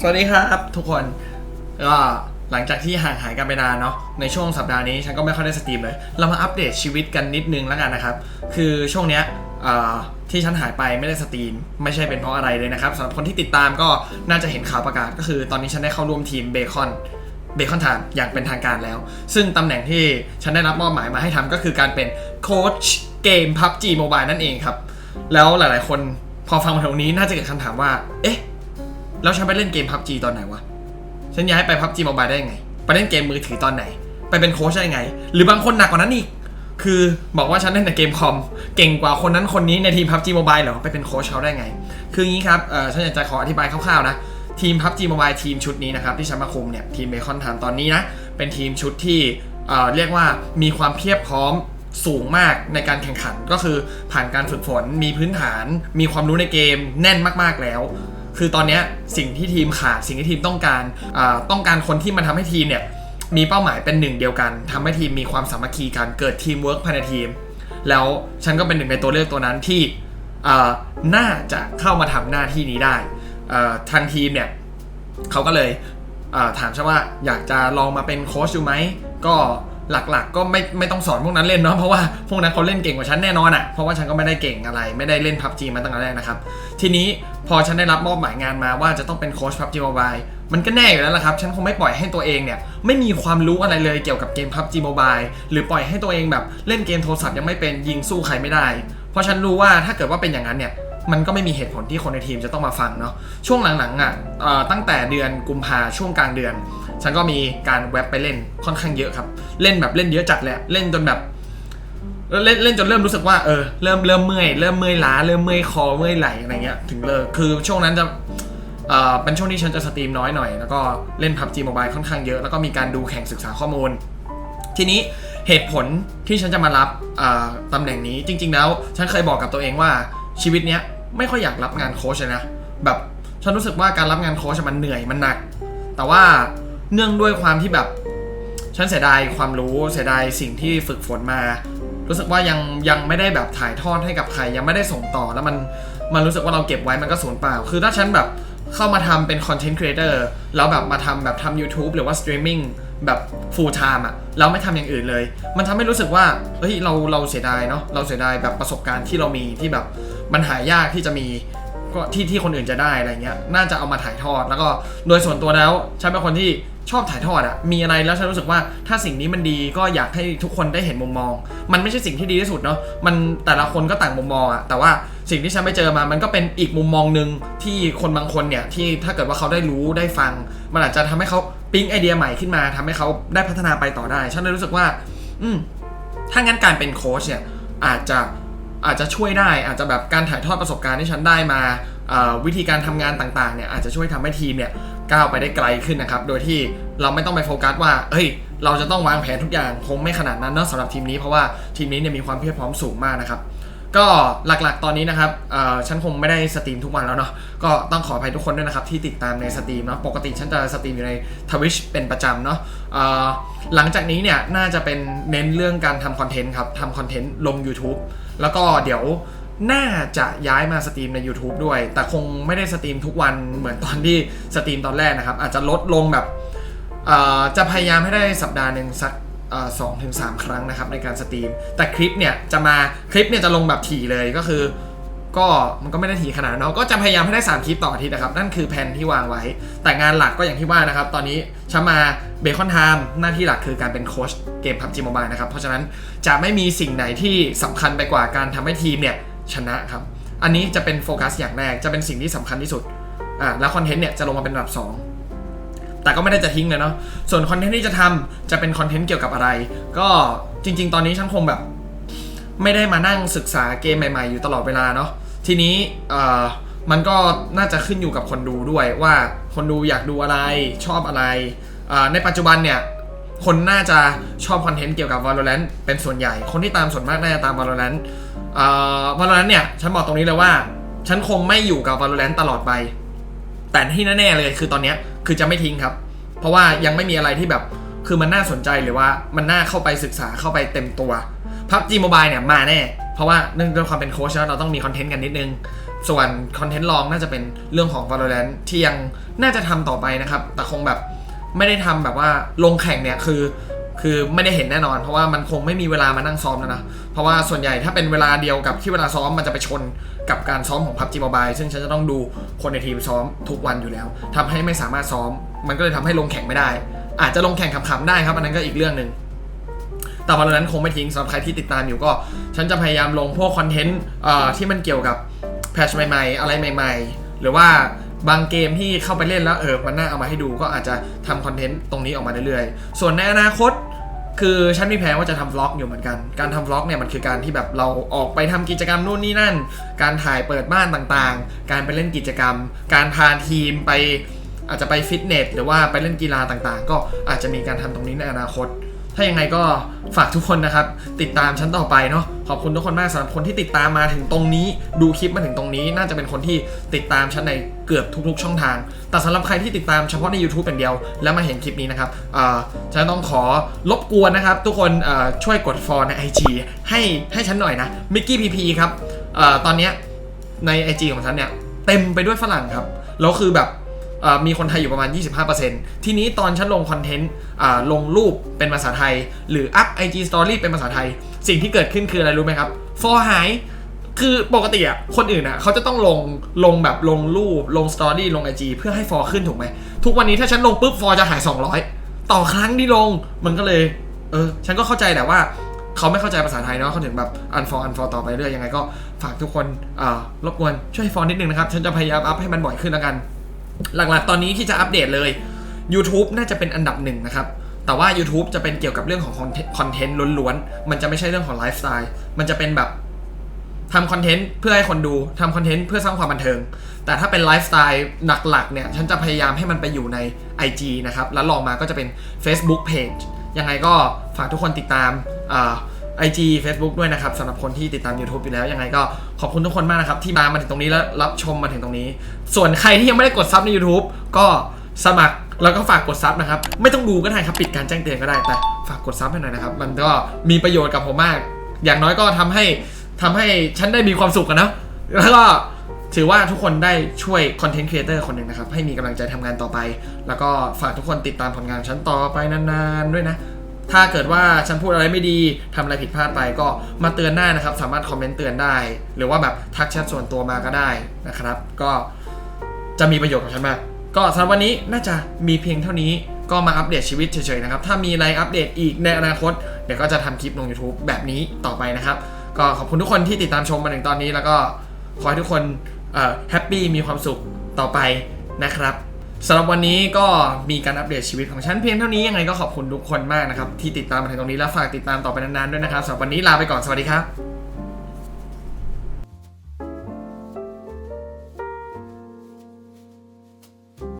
สวัสดีครับทุกคนก็หลังจากที่ห่างหายกันไปนานเนาะในช่วงสัปดาห์นี้ฉันก็ไม่ค่อยได้สตรีมเลย เรามาอัปเดตชีวิตกันนิดนึงแล้วกันนะครับ คือช่วงเนี้ยที่ฉันหายไปไม่ได้สตรีม ไม่ใช่เป็นเพราะอะไรเลยนะครับสำหรับคนที่ติดตามก็น่าจะเห็นข่าวประกาศก็คือตอนนี้ฉันได้เข้าร่วมทีมเบคอนเบคอนไทม์อย่างเป็นทางการแล้ว ซึ่งตำแหน่งที่ฉันได้รับมอบหมายมาให้ทำก็คือการเป็นโค้ชเกม PUBG Mobile นั่นเองครับ แล้วหลายๆ คนพอฟังมาตรงนี้น่าจะเกิดคำถามว่า เอ๊ะ แล้วฉันไปเล่นเกม PUBG ตอนไหนวะ ฉันย้ายไป PUBG Mobile ได้ยังไง ไปเล่นเกมมือถือตอนไหน ไปเป็นโค้ชได้ยังไง หรือบางคนหนักกว่านั้นอีก คือบอกว่าฉันเล่นแต่เกมคอม เก่งกว่าคนนั้นคนนี้ในทีม PUBG Mobile เหรอ ไปเป็นโค้ชเขาได้ไง คืออย่างนี้ครับ เอ่อฉันอยากจะขออธิบายคร่าวๆนะ ทีม PUBG Mobile ทีมชุดนี้นะครับที่ฉันมาคุมเนี่ย ทีมเบคอนทามตอนนี้นะ เป็นทีมชุดที่เอ่อเรียกว่ามีความเพียบพร้อมสูงมากในการแข่งขันก็คือผ่านการฝึกฝนมีพื้นฐาน มีความรู้ในเกมแน่นมากๆแล้ว คือตอนนี้สิ่งที่ทีมขาดสิ่งที่ทีมต้องการต้องการคนที่มาทำให้ทีมเนี่ยมีเป้าหมายเป็นหนึ่งเดียวกันทำให้ทีมมีความสามัคคีกันเกิดทีมเวิร์กภายในทีม แล้วฉันก็เป็นหนึ่งในตัวเลือกตัวนั้นที่น่าจะเข้ามาทำหน้าที่นี้ได้ทางทีมเนี่ยเขาก็เลยถามฉันว่าอยากจะลองมาเป็นโค้ชดูไหมก็ หลักๆ ก็ไม่ไม่ต้องสอนพวกนั้นเล่นเนาะเพราะว่าพวกนั้นเขาเล่นเก่งกว่าฉันแน่นอนอะ่ะเพราะว่าฉันก็ไม่ได้เก่งอะไร ไม่ได้เล่นพับจีมาตั้งแต่แรกนะครับ ทีนี้พอฉันได้รับมอบหมายงานมาว่าจะต้องเป็นโค้ช PUBG Mobile มันก็แน่อยู่แล้วล่ะครับ ฉันคงไม่ปล่อยให้ตัวเองเนี่ยไม่มีความรู้อะไรเลยเกี่ยวกับเกม PUBG Mobile หรือปล่อยให้ตัวเองแบบเล่นเกมโทรศัพท์ยังไม่เป็นยิงสู้ใครไม่ได้ เพราะฉันรู้ว่าถ้าเกิดว่าเป็นอย่างนั้นเนี่ยมันก็ไม่มีเหตุผลที่คนในทีมจะต้องมาฟังเนาะช่วงหลังๆอะเอ่อตั้งแต่เดือนกุมภาช่วงกลางเดือน ฉันก็มีการแว็บไปเล่นค่อนข้างเยอะครับ เล่นแบบเล่นเยอะจัดเละเล่นจนแบบเล่นเล่นจนเริ่มรู้สึกว่าเออเริ่มเริ่มเมื่อยเริ่มเมื่อยล้าเริ่มเมื่อยคอเมื่อยไหล่อะไรเงี้ยถึงเลิกคือช่วงนั้นจะเอ่อเป็นช่วงที่ฉันจะสตรีมน้อยหน่อยแล้วก็เล่น PUBG Mobile ค่อนข้างเยอะแล้วก็มีการดูแข่งศึกษาข้อมูล ทีนี้เหตุผลที่ฉันจะมารับตำแหน่งนี้จริง ๆ แล้ว ฉันเคยบอกกับตัวเองว่าชีวิตเนี้ยไม่ค่อยอยากรับงานโค้ชนะแบบฉันรู้สึกว่าการรับงานโค้ชมันเหนื่อยมันหนัก แต่ว่า เนื่องด้วยความที่แบบ ฉันเสียดายความรู้เสียดายสิ่งที่ฝึกฝนมา รู้สึกว่ายังยังไม่ได้แบบถ่ายทอดให้กับใครยังไม่ได้ส่งต่อแล้วมันมันรู้สึกว่าเราเก็บไว้มันก็สูญเปล่า คือถ้าฉันแบบเข้ามาทำเป็นคอนเทนต์ครีเอเตอร์แล้วแบบมาทำแบบทำ YouTube หรือว่าสตรีมมิ่งแบบ full time อะแล้วไม่ทำอย่างอื่นเลย มันทำให้รู้สึกว่าเฮ้ยเราเราเสียดายเนาะเราเสียดายแบบประสบการณ์ที่เรามีที่แบบมันหายากที่จะมีก็ที่ที่คนอื่นจะได้อะไรเงี้ย น่าจะเอามาถ่ายทอด แล้วก็โดยส่วนตัวแล้วฉันเป็นคนที่ ชอบถ่ายทอดอะมีอะไรแล้วฉันรู้สึกว่าถ้าสิ่งนี้มันดีก็อยากให้ทุกคนได้เห็นมุมมอง มันไม่ใช่สิ่งที่ดีที่สุดเนาะมันแต่ละคนก็ต่างมุมมองอะแต่ว่าสิ่งที่ฉันไปเจอมา มันก็เป็นอีกมุมมองหนึ่งที่คนบางคนเนี่ยที่ถ้าเกิดว่าเขาได้รู้ได้ฟัง มันอาจจะทำให้เขาปิ๊งไอเดียใหม่ขึ้นมาทำให้เขาได้พัฒนาไปต่อได้ ฉันเลยรู้สึกว่า อืมถ้างั้นการเป็นโค้ชเนี่ยอาจจะอาจจะช่วยได้ อาจจะแบบการถ่ายทอดประสบการณ์ที่ฉันได้มาวิธีการทำงานต่างๆเนี่ยอาจจะช่วยทำให้ทีมเนี่ย ก้าวไปได้ไกลขึ้นนะครับ โดยที่เราไม่ต้องไปโฟกัสว่าเฮ้ย เราจะต้องวางแผนทุกอย่างคงไม่ขนาดนั้นเนอะสำหรับทีมนี้เพราะว่าทีมนี้เนี่ยมีความเพียบพร้อมสูงมากนะครับ ก็หลักๆตอนนี้นะครับฉันคงไม่ได้สตรีมทุกวันแล้วเนาะ ก็ต้องขออภัยทุกคนด้วยนะครับที่ติดตามในสตรีมเนาะ ปกติฉันจะสตรีมอยู่ในทวิชเป็นประจำเนาะหลังจากนี้เนี่ยน่าจะเป็นเน้นเรื่องการทำคอนเทนต์ครับทำคอนเทนต์ลง YouTube แล้วก็เดี๋ยว น่าจะย้ายมาสตรีมใน YouTube ด้วย แต่คงไม่ได้สตรีมทุกวันเหมือนตอนที่สตรีมตอนแรกนะครับ อาจจะลดลงแบบจะพยายามให้ได้สัปดาห์หนึ่งสักสองถึงสามครั้งนะครับในการสตรีม แต่คลิปเนี่ยจะมาคลิปเนี่ยจะลงแบบถี่เลยก็คือก็มันก็ไม่ได้ถี่ขนาดนั้นเนาะก็จะพยายามให้ได้ 3 คลิปต่ออาทิตย์นะครับ นั่นคือแผนที่วางไว้ แต่งานหลักก็อย่างที่ว่านะครับ ตอนนี้ฉัมาเบคอนไทม์หน้าที่หลักคือการเป็นโค้ชเกม PUBG Mobile นะครับ เพราะฉะนั้นจะไม่มีสิ่งไหนที่สำคัญไปกว่าการทำให้ทีมเนี่ย ชนะครับ อันนี้จะเป็นโฟกัสอย่างแรกจะเป็นสิ่งที่สำคัญที่สุดอ่าแล้วคอนเทนต์เนี่ยจะลงมาเป็นระดับ 2 แต่ก็ไม่ได้จะทิ้งเลยเนาะส่วนคอนเทนต์ที่จะทำจะเป็นคอนเทนต์เกี่ยวกับอะไร ก็จริง ๆ ตอนนี้ฉันคงแบบ ไม่ได้มานั่งศึกษาเกมใหม่ ๆ อยู่ตลอดเวลาเนาะทีนี้เอ่อมันก็น่าจะขึ้นอยู่กับคนดูด้วยว่าคนดูอยากดูอะไรชอบอะไรอ่อในปัจจุบันเนี่ย คนน่าจะชอบคอนเทนต์เกี่ยวกับ Valorant เป็นส่วนใหญ่ คนที่ตามส่วนมากน่าจะตาม Valorant เอ่อ Valorant เนี่ย ฉันบอกตรงนี้เลยว่า ฉันคงไม่อยู่กับ Valorant ตลอดไป แต่ที่แน่ๆเลยคือตอนนี้คือจะไม่ทิ้งครับ เพราะว่ายังไม่มีอะไรที่แบบคือมันน่าสนใจหรือว่ามันน่าเข้าไปศึกษาเข้าไปเต็มตัว PUBG Mobile เนี่ยมาแน่ เพราะว่าเนื่องด้วยความเป็นโค้ชแล้วเราต้องมีคอนเทนต์กันนิดนึง ส่วนคอนเทนต์ลองน่าจะเป็นเรื่องของ Valorant ที่ยังน่าจะทำต่อไปนะครับ แต่คงแบบ ไม่ได้ทำแบบว่าลงแข่งเนี่ยคือ คือไม่ได้เห็นแน่นอน เพราะว่ามันคงไม่มีเวลามานั่งซ้อมแล้วนะ เพราะว่าส่วนใหญ่ถ้าเป็นเวลาเดียวกับที่เวลาซ้อมมันจะไปชนกับการซ้อมของ PUBG Mobile ซึ่งฉันจะต้องดูคนในทีมซ้อมทุกวันอยู่แล้วทำให้ไม่สามารถซ้อม มันก็เลยทำให้ลงแข่งไม่ได้ อาจจะลงแข่งขำๆได้ครับอันนั้นก็อีกเรื่องหนึ่งแต่วันนั้นคงไม่ทิ้งสำหรับใครที่ติดตามอยู่ก็ ฉันจะพยายามลงพวกคอนเทนต์ที่มันเกี่ยวกับแพทชใหม่ๆ อะไรใหม่ ๆ หรือว่า บางเกมที่เข้าไปเล่นแล้วเออมันน่าเอามาให้ดูก็อาจจะทำคอนเทนต์ตรงนี้ออกมาเรื่อยๆ ส่วนในอนาคตคือฉันมีแผนว่าจะทำวล็อกอยู่เหมือนกัน การทำวล็อกเนี่ยมันคือการที่แบบเราออกไปทำกิจกรรมนู่นนี่นั่น การถ่ายเปิดบ้านต่างๆ การไปเล่นกิจกรรม การพาทีมไปอาจจะไปฟิตเนสหรือว่าไปเล่นกีฬาต่างๆ ก็อาจจะมีการทำตรงนี้ในอนาคต ถ้ายังไงก็ฝากทุกคนนะครับ ติดตามฉันต่อไปเนาะขอบคุณทุกคนมากสำหรับคนที่ติดตามมาถึงตรงนี้ ดูคลิปมาถึงตรงนี้ น่าจะเป็นคนที่ติดตามฉันในเกือบทุก ๆ ช่องทาง แต่สำหรับใครที่ติดตามเฉพาะใน YouTube อย่างเดียว แล้วมาเห็นคลิปนี้นะครับฉันต้องขอรบกวนนะครับ ทุกคนช่วยกด follow ใน IG ให้ให้ฉันหน่อยนะมิกกี้พีพีครับอตอนนี้ใน IG ของฉันเนี่ยเต็มไปด้วยฝรั่งครับแล้วคือแบบ มีคนไทยอยู่ประมาณ 25%ทีนี้ตอนฉันลงคอนเทนต์ลงรูปเป็นภาษาไทย หรืออัพ IG Story เป็นภาษาไทย สิ่งที่เกิดขึ้นคืออะไรรู้ไหมครับฟอหายคือปกติอะคนอื่นอะเขาจะต้องลงลงแบบลงรูปลงสตอรี่ลง IG เพื่อให้ฟอขึ้นถูกไหมทุกวันนี้ถ้าฉันลงปุ๊บฟอจะหาย 200 ต่อครั้งที่ลงมันก็เลยเออฉันก็เข้าใจแต่ว่าเขาไม่เข้าใจภาษาไทยเนาะเขาถึงแบบอันฟอร์อันฟอร์ต่อไปเรื่อยยังไงก็ฝากทุกคนรบกวนช่วยฟอนิดนึงนะครับ ฉันจะพยายามอัพให้มันบ่อยขึ้นแล้วกัน หลักๆ ตอนนี้ที่จะอัปเดตเลย YouTube น่าจะเป็นอันดับหนึ่งนะครับ แต่ว่า YouTube จะเป็นเกี่ยวกับเรื่องของคอนเทนต์ล้วนๆ มันจะไม่ใช่เรื่องของไลฟ์สไตล์ มันจะเป็นแบบทำคอนเทนต์เพื่อให้คนดูทำคอนเทนต์เพื่อสร้างความบันเทิง แต่ถ้าเป็นไลฟ์สไตล์หลักๆ เนี่ย ฉันจะพยายามให้มันไปอยู่ใน IG นะครับ แล้วลองมาก็จะเป็น Facebook Page ยังไงก็ฝากทุกคนติดตามอ่า IG Facebook ด้วยนะครับสำหรับคนที่ติดตาม YouTube อยู่แล้ว ยังไงก็ขอบคุณทุกคนมากนะครับ ที่มามาถึงตรงนี้แล้วรับชมมาถึงตรงนี้ ส่วนใครที่ยังไม่ได้กดซับใน YouTube ก็สมัครแล้วก็ฝากกดซับนะครับ ไม่ต้องดูก็ได้ครับปิดการแจ้งเตือนก็ได้แต่ฝากกดซับให้หน่อยนะครับ มันก็มีประโยชน์กับผมมาก อย่างน้อยก็ทำให้ทำให้ฉันได้มีความสุขกันนะแล้วก็ถือว่าทุกคนได้ช่วยคอนเทนต์ครีเอเตอร์คนหนึ่งนะครับ ให้มีกำลังใจทำงานต่อไป แล้วก็ฝากทุกคนติดตามผลงานฉันต่อไปนานๆด้วยนะ ถ้าเกิดว่าฉันพูดอะไรไม่ดีทำอะไรผิดพลาดไปก็มาเตือนได้นะครับ สามารถคอมเมนต์เตือนได้ หรือว่าแบบทักแชทส่วนตัวมาก็ได้นะครับ ก็จะมีประโยชน์กับฉันมาก ก็สำหรับวันนี้น่าจะมีเพียงเท่านี้ก็มาอัปเดตชีวิตเฉยๆนะครับ ถ้ามีอะไรอัปเดตอีกในอนาคต เดี๋ยวก็จะทำคลิปลง YouTube แบบนี้ต่อไปนะครับ ก็ขอบคุณทุกคนที่ติดตามชมมาถึงตอนนี้ แล้วก็ขอให้ทุกคนแฮปปี้มีความสุขต่อไปนะครับ สำหรับวันนี้ก็มีการอัปเดตชีวิตของฉันเพียงเท่านี้ยังไงก็ขอบคุณทุกคนมากนะครับที่ติดตามมาถึงตรงนี้แล้วฝากติดตามต่อไปนานๆด้วยนะครับสำหรับวันนี้ลาไปก่อนสวัสดีครับ